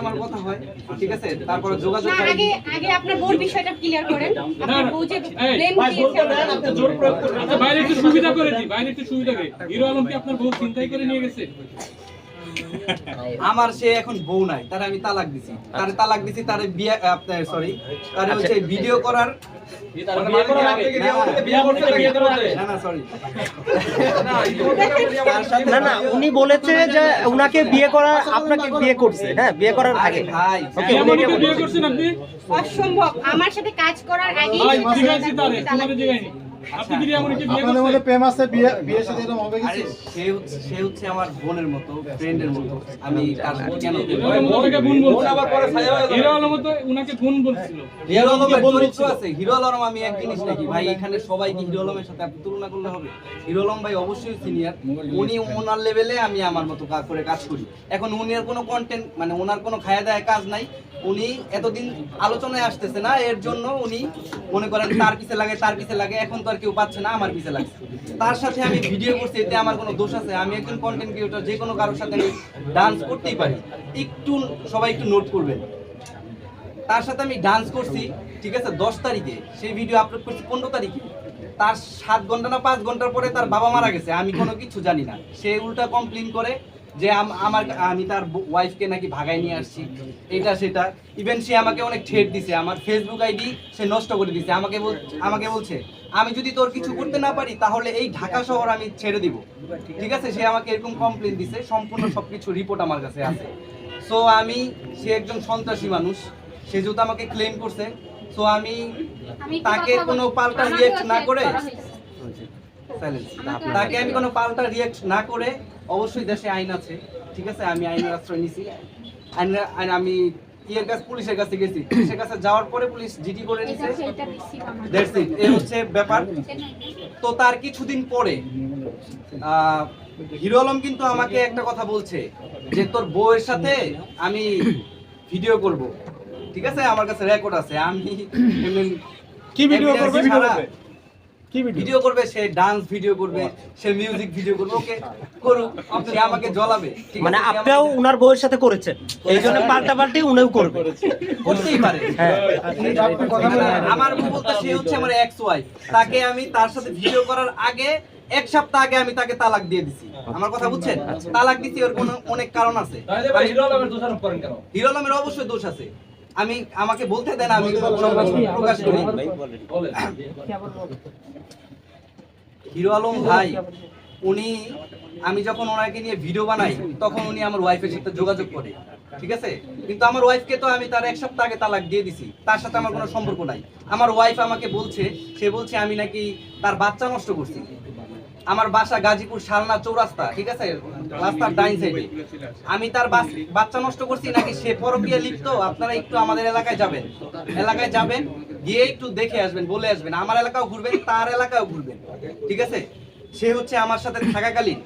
আমার কথা হয় ঠিক আছে? তারপরে যোগাযোগ আগে আগে আপনার বোর বিষয়টা ক্লিয়ার করেন। আপনার বউ যে ব্লেম দিয়েছে আপনাকে। আচ্ছা বাইরে একটু সুবিধা করে বাইরে একটু সুবিধা করে হিরো আলম কি আপনার বউ চিন্তাই করে নিয়ে গেছে? আমার সে এখন বউ নাই তার আমি তালাক দিছি। তার তালাক দিছি তার বিয়ে আপনার সরি তার হচ্ছে ভিডিও করার না না সরি না না উনি বলেছে যে উনাকে বিয়ে করা আপনাকে বিয়ে করছে। হ্যাঁ বিয়ে করার আগে। ওকে উনি এমনকি এটা বিয়ে করছেন আপনি? অসম্ভব। আমার সাথে কাজ করার আগেই আপনাদের মধ্যে প্রেম আছে বিয়ে সাথে এরকম হবে কিছু? সে হচ্ছে সে হচ্ছে আমার বোনের মতো ফ্রেন্ডের মতো। আমি তার সাথে কেন হিরো আলম ওনাকে বোন বলছিল হিরো আলম তো উনাকে বোন বলছিল। হিরো আলমের চরিত্র আছে। হিরো আলম আমি এক জিনিস নাকি ভাই এখানে সবাই কি হিরো আলমের সাথে আপনি তুলনা করলে হবে? হিরো আলম ভাই অবশ্যই সিনিয়র উনি ওনার লেভেলে আমি আমার মতো কাজ করে কাজ করি। এখন উনি আর কোনো কন্টেন্ট মানে ওনার কোনো খায়া দায় কাজ নাই। উনি এতদিন আলোচনায় আসতেছে না এর জন্য উনি মনে করেন তার পিছে লাগে তার পিছে লাগে। এখন তো আর কেউ পাচ্ছে না আমার পিছে লাগছে। তার সাথে আমি ভিডিও করছি, এতে আমার কোনো দোষ আছে। আমি একজন কন্টেন্ট ক্রিয়েটর যে কোনো কারোর সাথে আমি ডান্স করতেই পারি। একটু সবাই একটু নোট করবেন। তার সাথে আমি ডান্স করছি, ঠিক আছে? দশ তারিখে। সেই ভিডিও আপলোড করছি পনেরো তারিখে। তার সাত ঘণ্টা না পাঁচ ঘণ্টার পরে তার বাবা মারা গেছে। আমি কোনো কিছু জানি না। সে উল্টা কমপ্লেন করে যে আম- আমার আমি তার ওয়াইফকে নাকি ভাগাই নিয়ে আসছি এটা সেটা। ইভেন সে আমাকে অনেক ঠেট দিছে আমার ফেসবুক আইডি সে নষ্ট করে দিছে। আমাকে আমাকে বলছে আমি যদি তোর কিছু করতে না পারি তাহলে এই ঢাকা শহর আমি ছেড়ে দিব। ঠিক আছে? সে আমাকে এরকম কমপ্লেন দিছে সম্পূর্ণ সবকিছু রিপোর্ট আমার কাছে আছে। সো আমি সে একজন সন্ত্রাসী মানুষ সে যেহেতু আমাকে ক্লেম করছে সো আমি আমি তাকে কোনো পাল্টা রিয়েক্ট না করে তাকে আমি কোনো পাল্টা রিয়েক্ট না করে অবশ্যই দেশে আইন আছে ঠিক আছে? আমি আইনের আশ্রয় নিছি। আইন আমি ইয়ের কাছে পুলিশের কাছে গেছি। পুলিশের কাছে যাওয়ার পরে পুলিশ জিডি করে নিছে। দ্যাটস ইট এই হচ্ছে ব্যাপার। তো তার কিছুদিন পরে আহ, হিরো আলম কিন্তু আমাকে একটা কথা বলছে যে তোর বউয়ের সাথে আমি ভিডিও করব। ঠিক আছে? আমার কাছে রেকর্ড আছে। আমি কি ভিডিও করবে? ভিডিও করবে সে ডান্স ভিডিও করবে সে মিউজিক ভিডিও করবে ওকে করুক সে আমাকে জ্বলাবে। মানে আপনিও উনার বউয়ের সাথে করেছেন। এই জন্য পাল্টা পাল্টি উনিও করবে। করতেই পারে। হ্যাঁ। আমার বউ বলতে সে হচ্ছে আমার এক্স ওয়াইফ তাকে আমি তার সাথে ভিডিও করার আগে এক সপ্তাহ আগে আমি তাকে তালাক দিয়ে দিছি। আমার কথা বুঝছেন? তালাক দিছি ওর কোনো অনেক কারণ আছে। হিরো আলমের অবশ্যই দোষ আছে। আমি আমাকে বলতে দেন আমি প্রকাশ করি। হিরো আলম ভাই উনি আমি যখন ওনাকে নিয়ে ভিডিও বানাই তখন উনি আমার ওয়াইফের সাথে যোগাযোগ করে ঠিক আছে? কিন্তু আমার ওয়াইফকে তো আমি তার এক সপ্তাহ আগে তালাক দিয়ে দিছি তার সাথে আমার কোনো সম্পর্ক নাই। আমার ওয়াইফ আমাকে বলছে সে বলছে আমি নাকি তার বাচ্চা নষ্ট করছি। আমার বাসা গাজীপুর শালনা চৌরাস্তা, ঠিক আছে? রাস্তার ডাইন সাইডে আমি তার বাচ্চা নষ্ট করছি নাকি সে পরকীয়া লিপ্ত? আপনারা একটু আমাদের এলাকায় যাবেন। এলাকায় যাবেন, গিয়ে একটু দেখে আসবেন, বলে আসবেন। আমার এলাকাও ঘুরবেন, তার এলাকাও ঘুরবেন, ঠিক আছে? সে হচ্ছে আমার সাথে থাকাকালীন।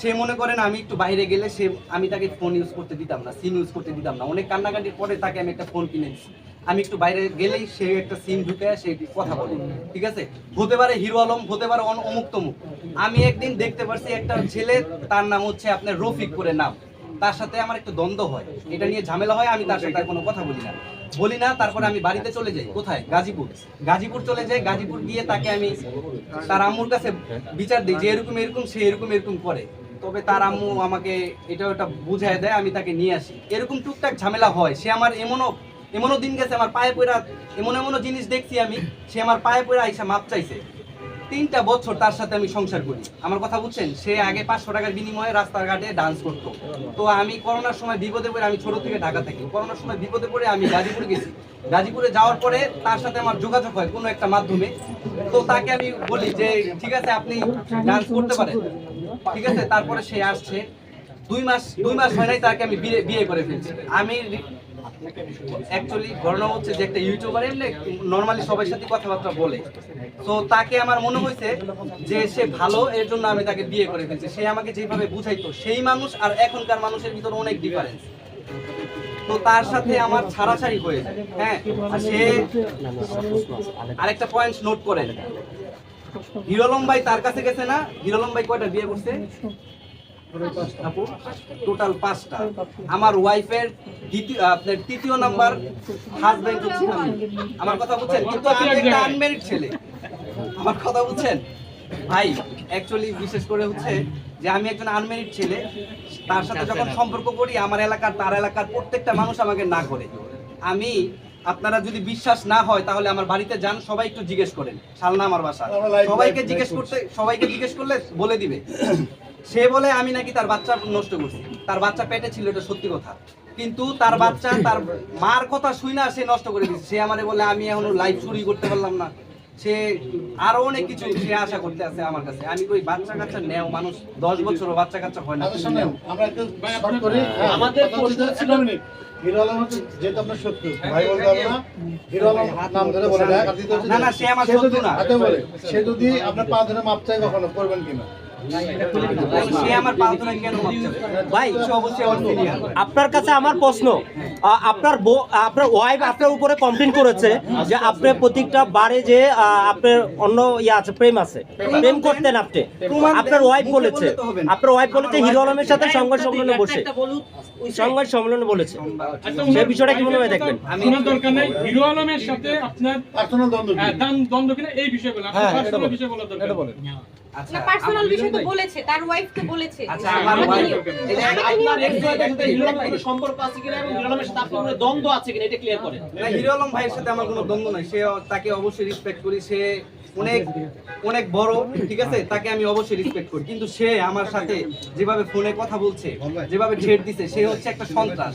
সে মনে করেন আমি একটু বাইরে গেলে সে আমি তাকে ফোন ইউজ করতে দিতাম না সিম ইউজ করতে দিতাম না। অনেক কান্নাকাটির পরে তাকে আমি একটা ফোন কিনে দিচ্ছি আমি একটু বাইরে গেলেই সে একটা সিম ঢুকে সে কথা বলে। ঠিক আছে? হতে পারে হিরো আলম, হতে পারে অমুক তমুক। আমি একদিন দেখতে পারছি একটা ছেলে, তার নাম হচ্ছে আপনার রফিক করে নাম। তার সাথে আমার একটু দ্বন্দ্ব হয়। এটা নিয়ে ঝামেলা হয়, আমি তার সাথে কোনো কথা বলি না। বলি না, তারপরে আমি বাড়িতে চলে যাই। কোথায়? গাজীপুর। গাজীপুর চলে যাই। গাজীপুর গিয়ে তাকে আমি তার আম্মুর কাছে বিচার দিই যে এরকম এরকম, সে এরকম এরকম করে। তবে তার আম্মু আমাকে এটা ওটা বুঝায় দেয়, আমি তাকে নিয়ে আসি। এরকম টুকটাক ঝামেলা হয়। সে আমার এমনও এমনও দিন গেছে, আমার পায়ে পড়া এমন এমনও জিনিস দেখছি আমি, সে আমার পায়ে পড়ে আইসা মাপ চাইছে। তিনটা বছর তার সাথে আমি সংসার করি। আমার কথা বুঝছেন? সে আগে পাঁচশো টাকার বিনিময়ে রাস্তাঘাটে ডান্স করতো। তো আমি করোনার সময় বিপদে পড়ে আমি ছোট থেকে ঢাকা থাকি, করোনার সময় বিপদে পড়ে আমি গাজীপুরে গেছি। গাজীপুরে যাওয়ার পরে তার সাথে আমার যোগাযোগ হয় কোনো একটা মাধ্যমে। তো তাকে আমি বলি যে, ঠিক আছে, আপনি ডান্স করতে পারেন। ঠিক আছে, তারপরে সে আসছে। দুই মাস দুই মাস হয় নাই তাকে আমি বিয়ে বিয়ে করে ফেলছি। আমি অ্যাকচুয়ালি ঘটনা হচ্ছে যে একটা ইউটিউবার এমনি নর্মালি সবার সাথে কথাবার্তা বলে। তো তাকে আমার মনে হয়েছে যে সে ভালো, এর জন্য আমি তাকে বিয়ে করে ফেলছি। সে আমাকে যেভাবে বুঝাইতো, সেই মানুষ আর এখনকার মানুষের ভিতরে অনেক ডিফারেন্স তো তার সাথে আমার ছাড়াছাড়ি হয়ে যায়। হ্যাঁ সে আরেকটা পয়েন্ট নোট করেন হিরোলম ভাই তার কাছে গেছে না? হিরোলম ভাই কয়টা বিয়ে করছে? টোটাল পাঁচটা। আমার ওয়াইফের দ্বিতীয় আপনার তৃতীয় নাম্বার হাজবেন্ড হচ্ছে আমার কথা বুঝছেন? কিন্তু আমি একটা ছেলে। আমার কথা বুঝছেন? ভাই অ্যাকচুয়ালি বিশেষ করে হচ্ছে যে আমি একজন আনমেরিড ছেলে। তার সাথে যখন সম্পর্ক করি আমার এলাকার তার এলাকার প্রত্যেকটা মানুষ আমাকে না করে। আমি আপনারা যদি বিশ্বাস না হয় তাহলে আমার বাড়িতে যান সবাই একটু জিজ্ঞেস করেন। শালনা আমার বাসা। সবাইকে জিজ্ঞেস করতে সবাইকে জিজ্ঞেস করলে বলে দিবে। সে বলে আমি নাকি তার বাচ্চা নষ্ট করছি। তার বাচ্চা পেটে ছিল এটা সত্যি কথা। কিন্তু তার বাচ্চা তার মার কথা শুই না সে নষ্ট করে দিচ্ছে সে আমারে বলে আমি এখনও লাইফ শুরুই করতে পারলাম না। সে আরও অনেক কিছু সে আশা করতে আছে আমার কাছে। আমি কই বাচ্চা কাচ্চা নেও মানুষ দশ বছরও বাচ্চা কাচ্চা হয় না আচ্ছা হ্যাঁ, আমাদের না। না, সে আমার যদি- শত্রু না। বলে সে যদি আপনার পা ধরে মাপ চায় কখনো করবেন কিনা? সে আমার পালতু নাকি কেন মাপছে ভাই সে অবশ্যই আমার senior। আপনার কাছে আমার প্রশ্ন আপনার বউ- আপনার ওয়াইফ আপনার উপরে কমপ্লেন করেছে যে আপনার প্রত্যেকটা বারে যে আপনার অন্য ইয়ে আছে প্রেম আছে প্রেম করতেন আপনি আপনার ওয়াইফ বলেছে। আপনার ওয়াইফ বলেছে হিরো আলমের সাথে সংবাদ সম্মেলনে বসে সংবাদ সম্মেলনে বলেছে আচ্ছা, সে বিষয়টা কীভাবে wife-এর দেখবেন? শোনার দরকার নেই হিরো আলমের সাথে আপনার দ্বন্দ্ব কি? হ্যাঁ, দান দ্বন্দ্ব কিনা এই বিষয়গুলো আপনার হ্যাঁ। বিষয় বলা দরকার আচ্ছা না পার্সোনাল বিষয় তো বলেছে তার ওয়াইফ তো বলেছে। আচ্ছা আমার আপনার wife এর সাথে বলেছে। হিরো আলমের কোনো সম্পর্ক আছে কিনা এবং হিরো আলমের সাথে আপনার কোনো দ্বন্দ্ব আছে কিনা এটা ক্লিয়ার করেন। না, হিরো আলম ভাইয়ের সাথে আমার কোনো দ্বন্দ্ব নাই। সে তাকে অবশ্যই রেসপেক্ট করি। সে অনেক অনেক বড় ঠিক আছে? তাকে আমি অবশ্যই রেসপেক্ট করি। কিন্তু সে আমার সাথে যেভাবে ফোনে কথা বলছে যেভাবে ছেড় দিছে সে হচ্ছে একটা সন্ত্রাস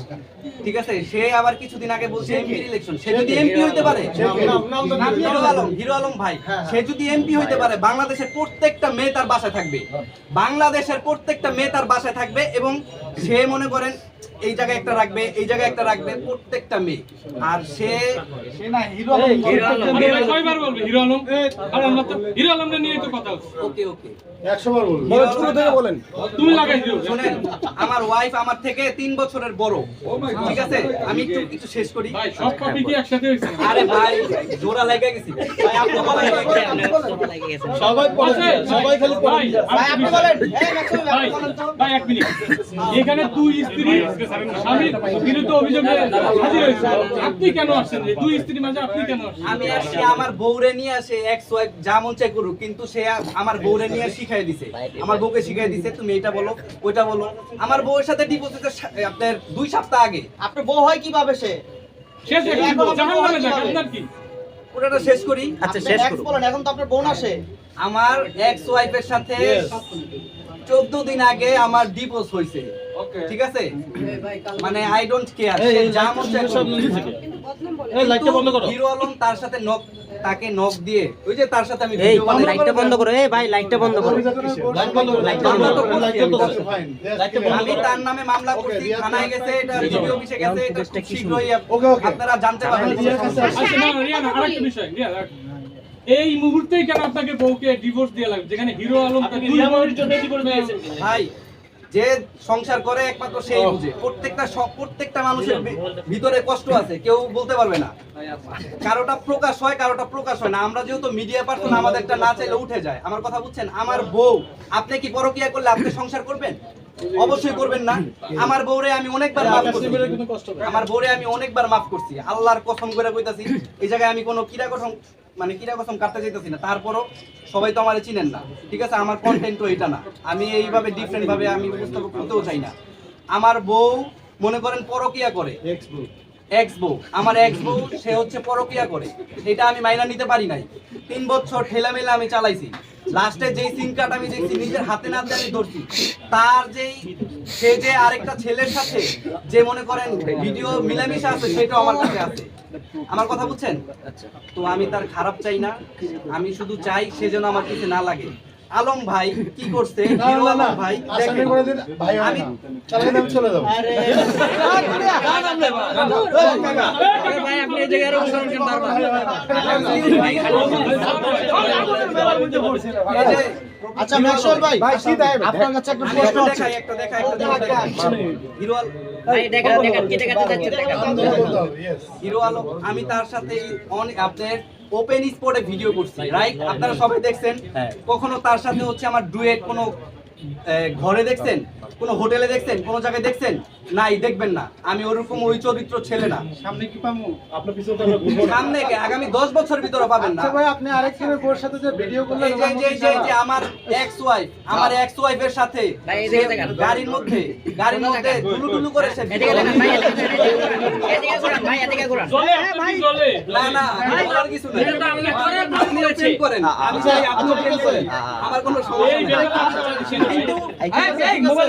ঠিক আছে? সে আবার কিছুদিন আগে বলছে এমপি ইলেকশন সে যদি এমপি হইতে পারে হিরো আলম হিরো আলম ভাই সে যদি এমপি হইতে পারে বাংলাদেশের প্রত্যেকটা মেয়ে তার বাসায় থাকবে। বাংলাদেশের প্রত্যেকটা মেয়ে তার বাসায় থাকবে এবং সে মনে করেন এই জায়গায় একটা রাখবে এই জায়গায় একটা রাখবে প্রত্যেকটা মেয়ে। আর সে আরে ভাই, কয়বার বলবে? হিরো আলম? আর আমরা তো হিরো আলমকে নিয়ে তো কথা হচ্ছে। ওকে ওকে। একশো বার বলুন বলেন। তুমি লাগাই দিও। শোনেন আমার ওয়াইফ আমার থেকে তিন বছরের বড়। ঠিক আছে? আমি একটু একটু শেষ করি। ভাই সব কপি কি একসাথে হয়েছে। আরে ভাই জোড়া লেগে গেছি। ভাই আপনি সবাই পড়ে আছে, সবাই খালি পড়ে ভাই, আপনি বলেন। ভাই, ভাই, এক মিনিট। এখানে দুই স্ত্রী স্বামীর বিরুদ্ধে অভিযোগে হাজির হয়েছে। আপনি কেন আসছেন? দুই স্ত্রী মাঝে আপনি কেন আমি আসছি আমার বউরে নিয়ে আসে এক্স ওয়াইফ যা মন চাই করুক কিন্তু সে আমার বউরে নিয়ে শিখাই দিছে। আমার বউকে শিখাই দিছে তুমি এটা বলো ওইটা বলো। আমার বউয়ের সাথে ডিভোর্স আপনার দুই সপ্তাহ আগে। আপনার বউ হয় কীভাবে সে? শেষ আপনার কি? ওটা শেষ করি। আচ্ছা শেষ করুন। বলেন এখন তো আপনার বোন আসে। আমার এক্স ওয়াইফের সাথে চোদ্দ দিন আগে আমার ডিভোর্স হয়েছে। ঠিক আছে? মানে আই ডোন্ট কেয়ার সে যা মন চায় করুক। কিন্তু বদনাম বলে। কিন্তু হিরো আলম তার সাথে নক তাকে নক দিয়ে ওই যে তার সাথে আমি এই ভিডিও বানাই। লাইটটা বন্ধ করো। এই ভাই লাইটটা বন্ধ করো। লাইট বন্ধ করুন। লাইট বন্ধ clear. আমি তার নামে মামলা করছি থানায় গেছে এটা ভিডিও অফিসে গেছে এটা শীঘ্রই. আপনারা জানতে পারবেন। আচ্ছা না রিয়া না আরেকটা বিষয় রিয়া রাখ। এই মুহূর্তেই কেন আপনাকে বউকে ডিভোর্স দিয়ে লাগবে? যেখানে হিরো আলম তার দুই জন্য ডিভোর্স দিয়েছেন। ভাই যে সংসার করে একমাত্র সেই বুঝে। প্রত্যেকটা প্রত্যেকটা মানুষের ভিতরে কষ্ট আছে কেউ বলতে পারবে না। কারোটা প্রকাশ হয় কারোটা প্রকাশ হয় না। আমরা যেহেতু মিডিয়া পার্সন আমাদেরটা না চাইলে উঠে যায়। আমার কথা বুঝছেন? আমার বউ আপনি কি পরকিয়া করলে আপনি সংসার করবেন? অবশ্যই করবেন না। আমার বউরে আমি অনেকবার মাফ করছি। আমার বউরে আমি অনেকবার মাফ করছি। আল্লাহর কসম করে কইতাছি এই জায়গায় আমি কোনো কিরা কসম মানে কিরা কসম কাটতে চাইতেছি না। তারপরও সবাই তো আমারে চিনেন না। ঠিক আছে? আমার কন্টেন্ট এটা না। আমি এইভাবে ডিফারেন্ট ভাবে আমি উপস্থাপন করতেও চাই না। আমার বউ মনে করেন পরকিয়া করে। এক্স বউ। আমার এক্স বউ সে হচ্ছে পরকিয়া করে। এটা আমি মাইনা নিতে পারি নাই। তিন বছর ঠেলামেলা আমি চালাইছি। লাস্টে যেই সিম কার্ড আমি দেখছি নিজের হাতে নাতে আমি ধরছি। তার যেই সে যে আরেকটা ছেলের সাথে যে মনে করেন ভিডিও মিলামিশা আছে সেটাও আমার কাছে আছে। আমার কথা বুঝছেন? তো আমি তার খারাপ চাই না। আমি শুধু চাই সে যেন আমার কিছু না লাগে। আলম ভাই কি করছে? ভাই আমি- চলে। আচ্ছা ভাই আপনার কাছে একটা প্রশ্ন আছে। আমি তার সাথে অনেক আপনার ওপেন স্পটে ভিডিও করছি রাইট আপনারা সবাই দেখছেন হ্যাঁ। কখনো তার সাথে হচ্ছে আমার ডুয়েট কোনো ঘরে দেখছেন? কোনো হোটেলে দেখছেন কোনো জায়গায় দেখছেন? নাই দেখবেন না। আমি ওরকম ওই চরিত্র ছেলে না। সামনে কি পামু আপনার পিছনে তো আমরা সামনে কে? আগামী দশ বছর ভিতরে পাবেন না। আচ্ছা ভাই আপনি আরেকজনের বউর সাথে যে ভিডিও করলেন এই যে এই যে এই যে আমার এক্স ওয়াইফ আমার এক্স ওয়াইফের সাথে সে গাড়ির মধ্যে গাড়ির মধ্যে টুলু টুলু করে সে video বানায়। জলে আপনার কি জলে? না না বলার কিছু নাই। আপনিও প্রেম করেন। আমি চাই আপনিও প্রেম করেন। আমার কোনো সমস্যা এই নেই। কিন্তু এই মোবাইল